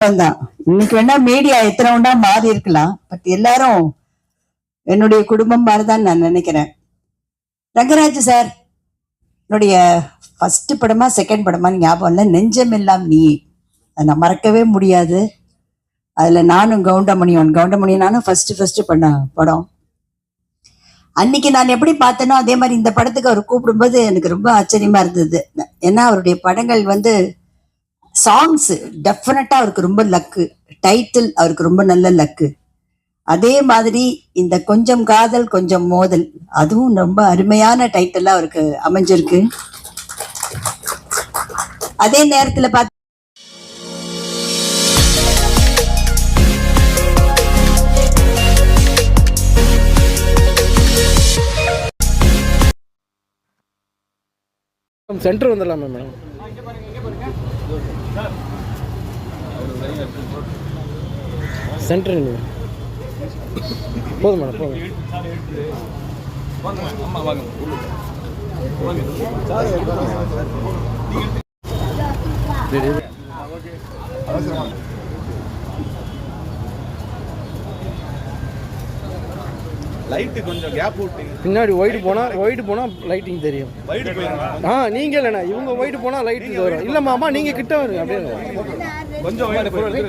தான். இன்னைக்கு வேணா மீடியா எத்தனை உண்டா மாறி இருக்கலாம். பட் எல்லாரும் என்னுடைய குடும்பம் மாதிரிதான் நான் நினைக்கிறேன். ரங்கராஜ் சார் என்னுடைய ஃபர்ஸ்ட் படமா செகண்ட் படமான்னு ஞாபகம் இல்லை. நெஞ்சமெல்லாம் நீ. நான் மறக்கவே முடியாது. அதுல நானும் கவுண்டமணியன் கவுண்டமணி நானும் ஃபர்ஸ்ட் ஃபர்ஸ்ட் பண்ண படம். அன்னைக்கு நான் எப்படி பார்த்தேனோ அதே மாதிரி இந்த படத்துக்கு அவர் கூப்பிடும்போது எனக்கு ரொம்ப ஆச்சரியமா இருந்தது. ஏன்னா அவருடைய படங்கள் வந்து சாங்ஸ் டெஃபினட்டா அவருக்கு ரொம்ப லக்கு டைட்டில் அவருக்கு ரொம்ப நல்ல லக்கு அதே மாதிரி இந்த கொஞ்சம் காதல் கொஞ்சம் மோதல் அதுவும் ரொம்ப அருமையான டைட்டில் அவருக்கு அமைஞ்சிருக்கு. அதே நேரத்தில் பார்த்து சென்டர் வந்துடலாமே மேடம் சென்டர் போதும் மேடம் போதும். லைட்டு கொஞ்சம் கேப் விட்டீங்க பின்னாடி ஒயிட் போனால் ஒயிட் போனால் லைட்டிங் தெரியும். போயிருங்க ஆ நீங்கள் இல்லைண்ணா இவங்க ஒயிட் போனால் லைட்டிங் வரும். இல்லைம்மா அம்மா நீங்கள் கிட்ட வருங்க அப்படியே கொஞ்சம் வைடு போயிருங்க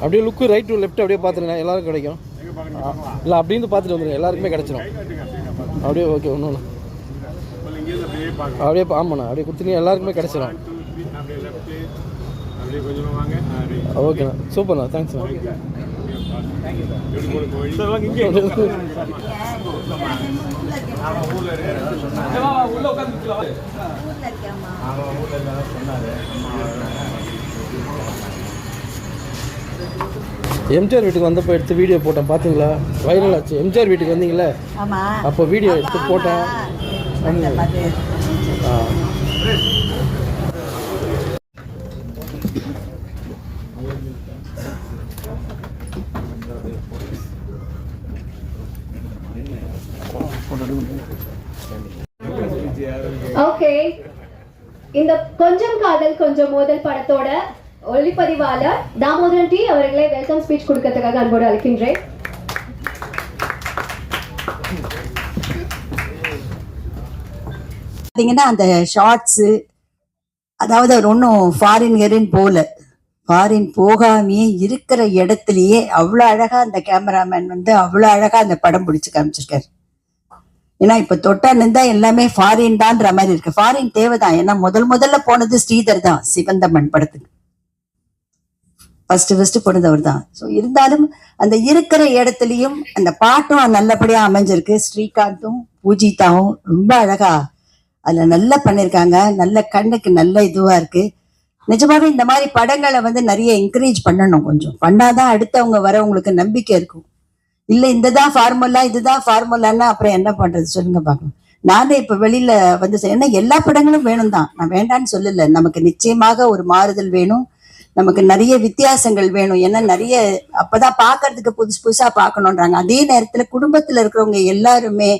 அப்படியே லுக்கு ரைட் டு லெஃப்ட் அப்படியே பார்த்துருங்க எல்லாருக்கும் கிடைக்கும். இல்லை அப்படி இருந்து பார்த்துட்டு வந்துருங்க எல்லாருக்குமே கிடைச்சிரும். அப்படியே ஓகே ஒன்றும் இல்லை. அப்படியே ஆமாண்ணா அப்படியே கொடுத்தீங்க எல்லாருக்குமே கிடைச்சிரும். அப்படியே கொஞ்சமா வாங்க. ஓகேண்ணா சூப்பர்ண்ணா தேங்க்ஸ்ண்ணா சார் வாங்க இங்கே. உள்ள உட்காந்து எம்ஜிஆர் வீட்டுக்கு வந்தப்போ எடுத்து வீடியோ போட்டேன் பார்த்தீங்களா வைரல் ஆச்சு. எம்ஜிஆர் வீட்டுக்கு வந்தீங்களே ஆமா. அப்போ வீடியோ எடுத்து போட்டேன். ஓகே இந்த கொஞ்சம் காதல் கொஞ்சம் மோதல் படத்தோட ஒளிப்பதிவாளர் தாமோதரன் டி அவர்களை வெல்கம் ஸ்பீச் கொடுக்கறதுக்காக அன்போடு அழைக்கின்றேன். பார்த்தீங்கன்னா அந்த ஷார்ட்ஸு அதாவது அவர் ஒன்றும் ஃபாரின் கெரின் போகல ஃபாரின் போகாமையே இருக்கிற இடத்துலயே அவ்வளோ அழகா அந்த கேமராமேன் வந்து அவ்வளோ அழகா அந்த படம் பிடிச்சி காமிச்சிருக்காரு. ஏன்னா இப்ப தொட்டா நின்றா எல்லாமே ஃபாரின் தான்ற மாதிரி இருக்கு. ஃபாரின் தேவைதான். ஏன்னா முதல் முதல்ல போனது ஸ்ரீதர் தான் சிவந்தமன் படத்துக்கு. ஃபர்ஸ்ட் ஃபர்ஸ்ட் போனது தான். ஸோ இருந்தாலும் அந்த இருக்கிற இடத்துலயும் அந்த பாட்டும் நல்லபடியா அமைஞ்சிருக்கு. ஸ்ரீகாந்தும் பூஜிதாவும் ரொம்ப அழகா அதுல நல்லா பண்ணிருக்காங்க. நல்ல கண்ணுக்கு நல்ல இதுவா இருக்கு. நிஜமாவே இந்த மாதிரி படங்களை வந்து நிறைய என்கரேஜ் பண்ணணும் கொஞ்சம். பண்ணாதான் அடுத்தவங்க வரவங்களுக்கு நம்பிக்கை இருக்கும். இல்ல இந்ததான் ஃபார்முலா இதுதான் ஃபார்முலான்னா அப்புறம் என்ன பண்றது? சொல்லுங்க பார்க்கலாம் நானே இப்ப வெளியில வந்து ஏன்னா எல்லா படங்களும் வேணும் தான் நான் வேண்டான்னு சொல்லல. நமக்கு நிச்சயமாக ஒரு மாறுதல் வேணும். நமக்கு நிறைய வித்தியாசங்கள் வேணும். ஏன்னா நிறைய அப்பதான் பாக்குறதுக்கு புதுசு புதுசா பார்க்கணுன்றாங்க அதே நேரத்துல குடும்பத்துல இருக்கிறவங்க எல்லாருமே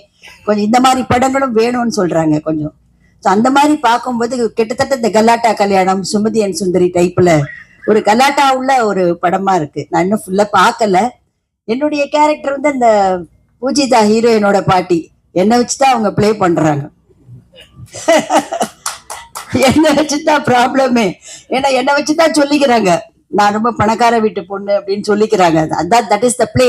கொஞ்சம் இந்த மாதிரி படங்களும் வேணும்னு சொல்றாங்க கொஞ்சம். ஸோ அந்த மாதிரி பார்க்கும்போது கிட்டத்தட்ட இந்த கலாட்டா கல்யாணம் சுமதி அண்ட் சுந்தரி டைப்ல ஒரு கலாட்டா உள்ள ஒரு படமா இருக்கு. நான் இன்னும் ஃபுல்லா பார்க்கல. என்னுடைய கேரக்டர் வந்து அந்த பூஜிதா ஹீரோயினோட பாட்டி. என்னை வச்சுதான் அவங்க ப்ளே பண்றாங்க. என்னை வச்சுதான் ப்ராப்ளமே ஏன்னா என்னை வச்சுதான் சொல்லிக்கிறாங்க. நான் ரொம்ப பணக்கார வீட்டு பொண்ணு அப்படின்னு சொல்லிக்கிறாங்க. அதான் that is the play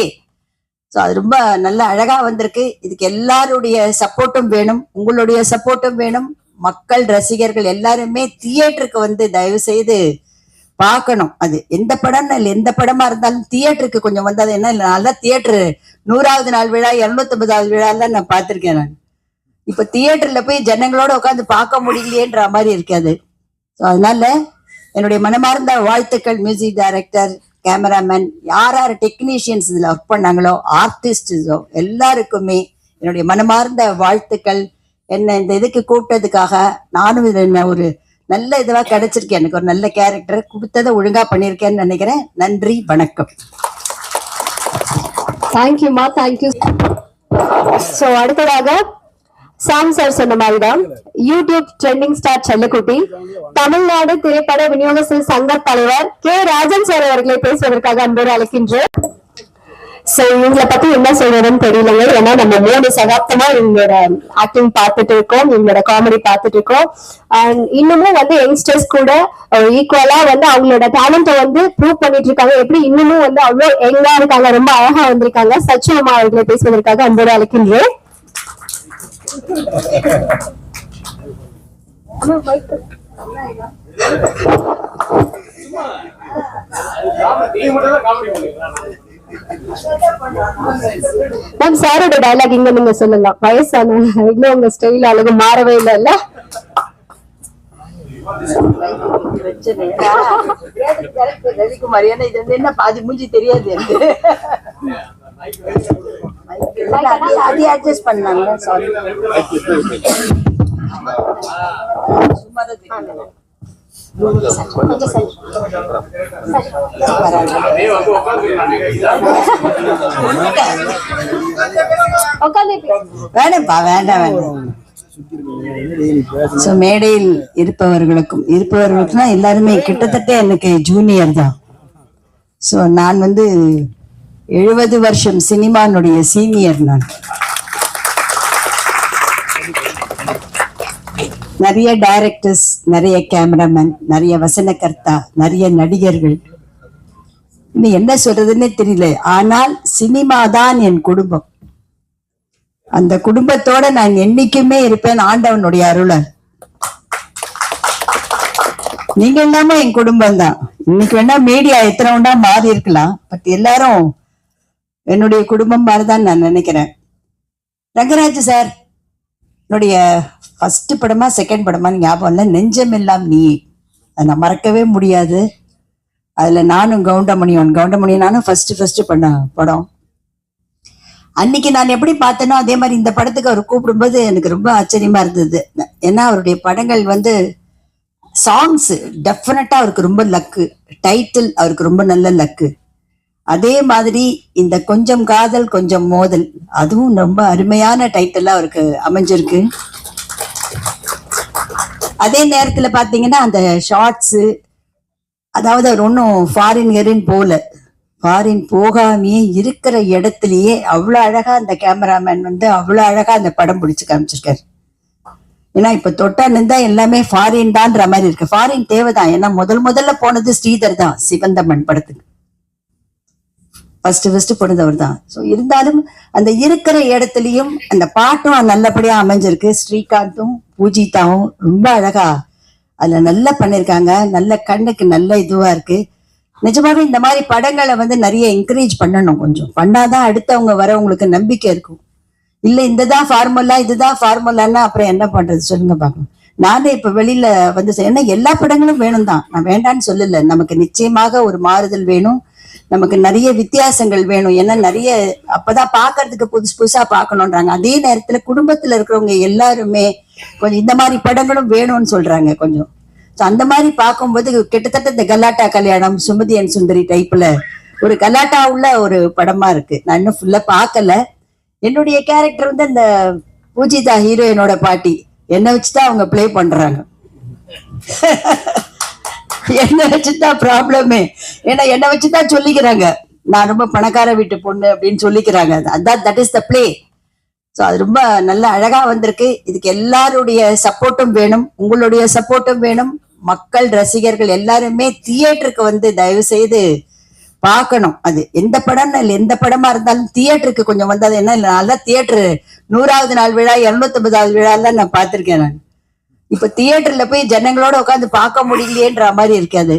so அது ரொம்ப நல்ல அழகா வந்திருக்கு. இதுக்கு எல்லாருடைய சப்போர்ட்டும் வேணும். உங்களுடைய சப்போர்ட்டும் வேணும். மக்கள் ரசிகர்கள் எல்லாருமே தியேட்டருக்கு வந்து தயவு செய்து பார்க்கணும். அது எந்த படம் இல்லை எந்த படமா இருந்தாலும் தியேட்டருக்கு கொஞ்சம் வந்தது என்ன இல்லை நல்லா தியேட்டரு. நூறாவது நாள் விழா இருநூத்தொன்பதாவது விழாலாம் நான் பார்த்துருக்கேன் நான். இப்போ தியேட்டர்ல போய் ஜனங்களோட உட்காந்து பார்க்க முடியலையேன்ற மாதிரி இருக்காது ஸோ அதனால என்னுடைய மனமார்ந்த வாழ்த்துக்கள் மியூசிக் டைரக்டர் கேமராமேன் யார் யார் டெக்னீஷியன்ஸ் இதில் ஒர்க் பண்ணாங்களோ ஆர்டிஸ்டோ எல்லாருக்குமே என்னுடைய மனமார்ந்த வாழ்த்துக்கள். என்னை இந்த இதுக்கு கூப்பிட்டதுக்காக நானும் இதில் என்ன ஒரு நல்ல இதுவா கிடைச்சிருக்கேன். எனக்கு ஒரு நல்ல கேரக்டர் கொடுத்ததை ஒழுங்கா பண்ணியிருக்கேன்னு நினைக்கிறேன். நன்றி வணக்கம். தேங்க்யூமா தேங்க்யூ சோ அடுத்ததாக சாம் சார் சொன்ன மாதிரிதான். யூடியூப் ட்ரெண்டிங் ஸ்டார் செல்லக்குட்டி. தமிழ்நாடு திரைப்பட விநியோகஸ்தர் சங்க தலைவர் கே ராஜன் சார் அவர்களை பேசுவதற்காக அன்போடு அழைக்கின்ற சோ இவங்களை பத்தி என்ன சொல்றதுன்னு தெரியலங்க ஏன்னா நம்ம மூணு சகாப்தமா இவங்களோட ஆக்டிங் பார்த்துட்டு இருக்கோம். இவங்களோட காமெடி பார்த்துட்டு இருக்கோம். அண்ட் இன்னமும் வந்து யங்ஸ்டர்ஸ் கூட ஈக்குவலா வந்து அவங்களோட டேலண்ட்டை வந்து ப்ரூவ் பண்ணிட்டு இருக்காங்க. எப்படி இன்னமும் வந்து அவ்வளவு யங்கா இருக்காங்க ரொம்ப அழகா வந்திருக்காங்க. சச்சிவமா அவர்களை பேசுவதற்காக அன்போடு அழைக்கின்றேன் நீங்க மட்டும் தான் காமெடி பண்ணுவீங்களா மேம் சாரோட டயலாக் இங்க நீங்க சொல்லலாம். வயசான இன்னும் உங்க ஸ்டைல் அழகு மாறவே இல்லைல்ல பிரச்சனை ரவிக்குமார் ஏன்னா இது வந்து என்ன பாதி மூஞ்சி தெரியாது அது அட்ஜஸ்ட் பண்ணாங்க சாரி வேண்டாம்ப்பா வேண்டாம் வேண்டாம். ஸோ மேடையில் இருப்பவர்களுக்கும் இருப்பவர்களுக்குனா எல்லாருமே கிட்டத்தட்ட எனக்கு ஜூனியர் தான். ஸோ நான் வந்து எழுபது வருஷம் சினிமானுடைய சீனியர் நான். நிறைய டைரக்டர்ஸ் நிறைய கேமராமேன் நிறைய வசனகர்த்தா நிறைய நடிகர்கள். இன்னும் என்ன சொல்றதுன்னே தெரியல. ஆனால் சினிமா தான் என் குடும்பம். அந்த குடும்பத்தோட நான் என்னைக்குமே இருப்பேன் ஆண்டவனுடைய அருளர் நீங்க எல்லாமே என் குடும்பம் தான் இன்னைக்கு வேணா மீடியா எத்தனை உண்டா மாறி இருக்கலாம். பட் எல்லாரும் என்னுடைய குடும்பம் மாதிரிதான் நான் நினைக்கிறேன். ரங்கராஜ் சார் என்னுடைய ஃபர்ஸ்ட் படமா செகண்ட் படமான்னு ஞாபகம் இல்லை. நெஞ்சம் எல்லாம் நீ. அதை நான் மறக்கவே முடியாது. அதில் நானும் கவுண்டமணியன் கவுண்டமணி நானும் ஃபஸ்ட்டு ஃபஸ்ட்டு பண்ண படம். அன்னைக்கு நான் எப்படி பார்த்தேனோ அதே மாதிரி இந்த படத்துக்கு அவர் கூப்பிடும்போது எனக்கு ரொம்ப ஆச்சரியமா இருந்தது. ஏன்னா அவருடைய படங்கள் வந்து சாங்ஸ் டெஃபினட்டாக அவருக்கு ரொம்ப லக்கு டைட்டில் அவருக்கு ரொம்ப நல்ல லக்கு அதே மாதிரி இந்த கொஞ்சம் காதல் கொஞ்சம் மோதல். அதுவும் ரொம்ப அருமையான டைட்டில் அவருக்கு அமைஞ்சிருக்கு. அதே நேரத்தில் பார்த்தீங்கன்னா அந்த ஷார்ட்ஸு அதாவது அவர் ஒன்றும் ஃபாரின் ஹெரின் போல. ஃபாரின் போகாமையே இருக்கிற இடத்துலயே அவ்வளோ அழகாக அந்த கேமராமேன் வந்து அவ்வளோ அழகாக அந்த படம் பிடிச்சி காமிச்சிருக்காரு. ஏன்னா இப்போ தொட்டா நின்றா எல்லாமே ஃபாரின் தான்ற மாதிரி இருக்கு. ஃபாரின் தேவைதான். ஏன்னா முதல் முதல்ல போனது ஸ்ரீதர் தான் சிவந்தமன் படத்துக்கு. ஃபர்ஸ்ட் ஃபர்ஸ்ட் போனது அவர் தான். ஸோ இருந்தாலும் அந்த இருக்கிற இடத்துலயும் அந்த பாட்டும் நல்லபடியா அமைஞ்சிருக்கு. ஸ்ரீகாந்தும் பூஜிதாவும் ரொம்ப அழகா அதுல நல்லா பண்ணிருக்காங்க. நல்ல கண்ணுக்கு நல்ல இதுவா இருக்கு. நிஜமாவே இந்த மாதிரி படங்களை வந்து நிறைய என்கரேஜ் பண்ணணும் கொஞ்சம். பண்ணாதான் அடுத்தவங்க வரவங்களுக்கு நம்பிக்கை இருக்கும். இல்ல இதுதான் ஃபார்முலா இதுதான் ஃபார்முலான்னா அப்புறம் என்ன பண்றது? சொல்லுங்க பார்க்கலாம் நானே இப்ப வெளியில வந்து ஏன்னா எல்லா படங்களும் வேணும் தான் நான் வேண்டான்னு சொல்லல. நமக்கு நிச்சயமாக ஒரு மாறுதல் வேணும். நமக்கு நிறைய வித்தியாசங்கள் வேணும். ஏன்னா நிறைய அப்பதான் பாக்குறதுக்கு புதுசு புதுசா பார்க்கணுன்றாங்க அதே நேரத்துல குடும்பத்துல இருக்கிறவங்க எல்லாருமே கொஞ்சம் இந்த மாதிரி படங்களும் வேணும்னு சொல்றாங்க கொஞ்சம். ஸோ அந்த மாதிரி பார்க்கும்போது கிட்டத்தட்ட இந்த கலாட்டா கல்யாணம் சுமதி அண்ட் சுந்தரி டைப்ல ஒரு கலாட்டா உள்ள ஒரு படமா இருக்கு. நான் இன்னும் ஃபுல்லா பார்க்கல. என்னுடைய கேரக்டர் வந்து அந்த பூஜிதா ஹீரோயினோட பாட்டி. என்னை வச்சுதான் அவங்க பிளே பண்றாங்க. என்னை வச்சுதான் ப்ராப்ளமே ஏன்னா என்னை வச்சுதான் சொல்லிக்கிறாங்க. நான் ரொம்ப பணக்கார வீட்டு பொண்ணு அப்படின்னு சொல்லிக்கிறாங்க. அதான் that is the play so அது ரொம்ப நல்ல அழகா வந்திருக்கு. இதுக்கு எல்லாருடைய சப்போர்ட்டும் வேணும். உங்களுடைய சப்போர்ட்டும் வேணும். மக்கள் ரசிகர்கள் எல்லாருமே தியேட்டருக்கு வந்து தயவு செய்து பார்க்கணும். அது எந்த படம் இல்லை எந்த படமா இருந்தாலும் தியேட்டருக்கு கொஞ்சம் வந்தது என்ன இல்லை நல்லா தியேட்டரு நூறாவது நாள் விழா இருநூத்தொன்பதாவது விழாலாம் நான் பார்த்துருக்கேன் நான். இப்ப தியேட்டர்ல போய் ஜனங்களோட உட்காந்து பார்க்க முடியலையேன்ற மாதிரி இருக்காது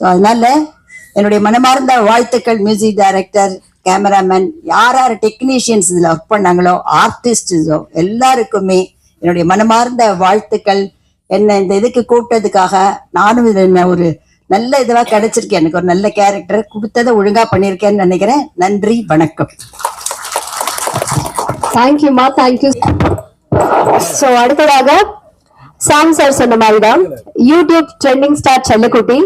ஸோ அதனால என்னுடைய மனமார்ந்த வாழ்த்துக்கள் மியூசிக் டைரக்டர் கேமராமேன் யார் யார் டெக்னீஷியன்ஸ் இதுல ஒர்க் பண்ணாங்களோ ஆர்டிஸ்டோ எல்லாருக்குமே என்னுடைய மனமார்ந்த வாழ்த்துக்கள். என்ன இந்த இதுக்கு கூப்பிட்டதுக்காக நானும் இது என்ன ஒரு நல்ல இதுவா கிடைச்சிருக்கேன். எனக்கு ஒரு நல்ல கேரக்டர் கொடுத்ததை ஒழுங்கா பண்ணியிருக்கேன்னு நினைக்கிறேன். நன்றி வணக்கம். தேங்க்யூமா தேங்க்யூ சோ அடுத்ததாக சாம் சார் சொன்ன மாதிரிதான். யூடியூப் ட்ரெண்டிங் ஸ்டார் செல்லக்குட்டி.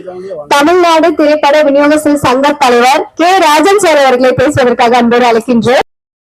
தமிழ்நாடு திரைப்பட விநியோகஸ்தர் சங்க தலைவர் கே. ராஜன் சார் அவர்களை பேசுவதற்காக அன்போடு அழைக்கின்றேன்.